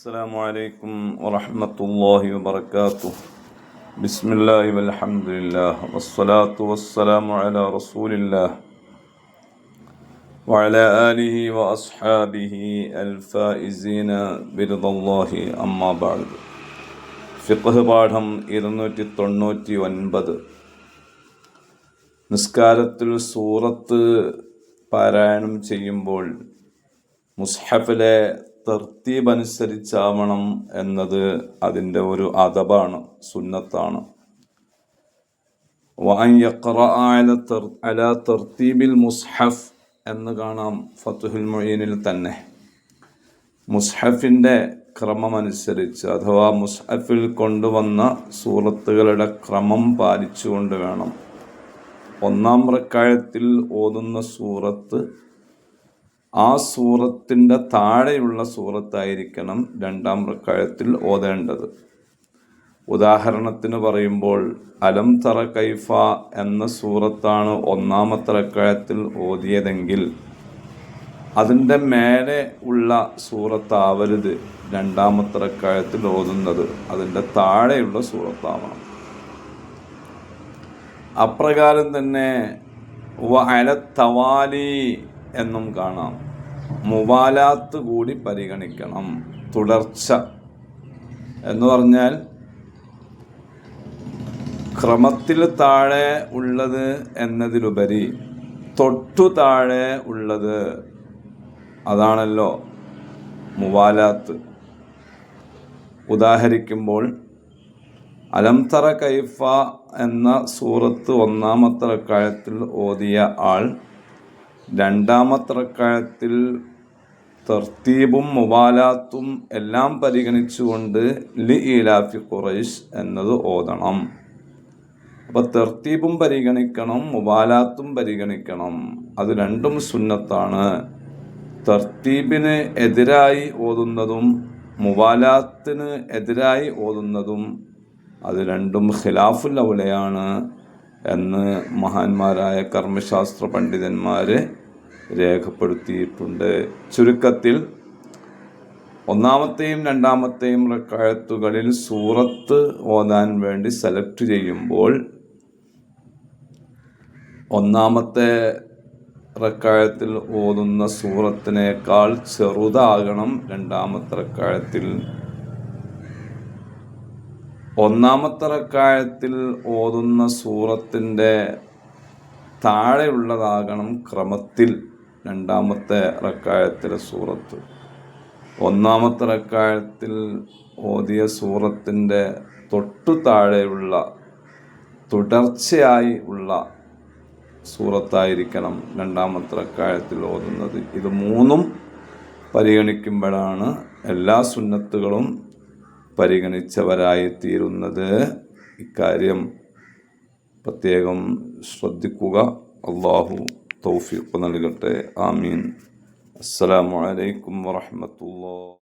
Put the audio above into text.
السلام عليكم ورحمة الله وبركاته بسم الله والحمد لله والصلاة والسلام على رسول الله وعلى آله وأصحابه الفائزين برضا الله أما بعد ഫിഖ് പാഠം ഇരുന്നൂറ്റി തൊണ്ണൂറ്റി ഒൻപത് നിസ്കാരത്തിൽ സൂറത്ത് പാരായണം ചെയ്യുമ്പോൾ മുസ്ഹഫിലെ തർത്തീബ് അനുസരിച്ചാവണം എന്നത് അതിന്റെ ഒരു അതബാണ് സുന്നത്താണ്. അല മുസ്ഹഫ് എന്ന് കാണാം ഫത്തുഹുൽ മൊയ്യനിൽ തന്നെ. മുസ്ഹഫിന്റെ ക്രമമനുസരിച്ച് അഥവാ മുസ്ഹഫിൽ കൊണ്ടുവന്ന സൂറത്തുകളുടെ ക്രമം പാലിച്ചുകൊണ്ട് വേണം. ഒന്നാം പ്രക്കായത്തിൽ ഓതുന്ന സൂറത്ത് ആ സൂറത്തിന്റെ താഴെയുള്ള സൂറത്തായിരിക്കണം രണ്ടാം റക്കായത്തിൽ ഓതേണ്ടത്. ഉദാഹരണത്തിന് പറയുമ്പോൾ അലം തറ കൈഫ എന്ന സൂറത്താണ് ഒന്നാമത്തെ റക്കായത്തിൽ ഓതിയതെങ്കിൽ അതിന്റെ മേലെ ഉള്ള സൂറത്താവരുത് രണ്ടാമത്തെ റക്കായത്തിൽ ഓതുന്നത്. അതിന്റെ താഴെയുള്ള സൂറത്താവണം. അപ്രകാരം തന്നെ വഅല തവാലി എന്നും കാണാം. മുവാലാത്ത് കൂടി പരിഗണിക്കണം. തുടർച്ച. എന്ന് പറഞ്ഞാൽ ക്രമത്തിൽ താഴെ ഉള്ളത് എന്നതിലുപരി തൊട്ടു താഴെ ഉള്ളത് അതാണല്ലോ മുവാലാത്ത്. ഉദാഹരിക്കുമ്പോൾ അലംതറ കൈഫ എന്ന സൂറത്ത് ഒന്നാമത്തെ റക്കായത്തിൽ ഓതിയ ആൾ രണ്ടാമത്തെ റക്കായത്തിൽ തർത്തീബും മുബാലാത്തും എല്ലാം പരിഗണിച്ചുകൊണ്ട് ലി ഈലാഫി ഖുറൈഷ് എന്നത് ഓതണം. അപ്പോൾ തർത്തീബും പരിഗണിക്കണം മുബാലാത്തും പരിഗണിക്കണം. അത് രണ്ടും സുന്നത്താണ്. തർത്തീബിന് എതിരായി ഓതുന്നതും മുബാലാത്തിന് എതിരായി ഓതുന്നതും അത് രണ്ടും ഖിലാഫുൽ ഔലയാണ് എന്ന് മഹാന്മാരായ കർമ്മശാസ്ത്ര പണ്ഡിതന്മാർ രേഖപ്പെടുത്തിയിട്ടുണ്ട്. ചുരുക്കത്തിൽ ഒന്നാമത്തെയും രണ്ടാമത്തെയും റക്കായത്തുകളിൽ സൂറത്ത് ഓതാൻ വേണ്ടി സെലക്ട് ചെയ്യുമ്പോൾ ഒന്നാമത്തെ റക്കായത്തിൽ ഓതുന്ന സൂറത്തിനേക്കാൾ ചെറുതാകണം രണ്ടാമത്തെ റക്കായത്തിൽ. ഒന്നാമത്തെ റക്കായത്തിൽ ഓതുന്ന സൂറത്തിന്റെ താഴെയുള്ളതാകണം ക്രമത്തിൽ. രണ്ടാമത്തെ റക്കായത്തിലെ സൂറത്ത്. ഒന്നാമത്തെ റക്കായത്തിൽ ഓതിയ സൂറത്തിന്റെ തൊട്ടു താഴെയുള്ള തുടർച്ചയായി ഉള്ള സൂറത്തായിരിക്കണം രണ്ടാമത്തെ റക്കായത്തിൽ ഓതുന്നത്. ഇത് മൂന്നും പരിഗണിക്കുമ്പോഴാണ് എല്ലാ സുന്നത്തുകളും പരിഗണിച്ചവരായി തീരുന്നത് ഇക്കാര്യം പ്രത്യേകം ശ്രദ്ധിക്കുക. അള്ളാഹു തൗഫീഖ് നൽകട്ടെ. ആമീൻ. അസ്സലാമു അലൈക്കും വറഹമത്തുള്ള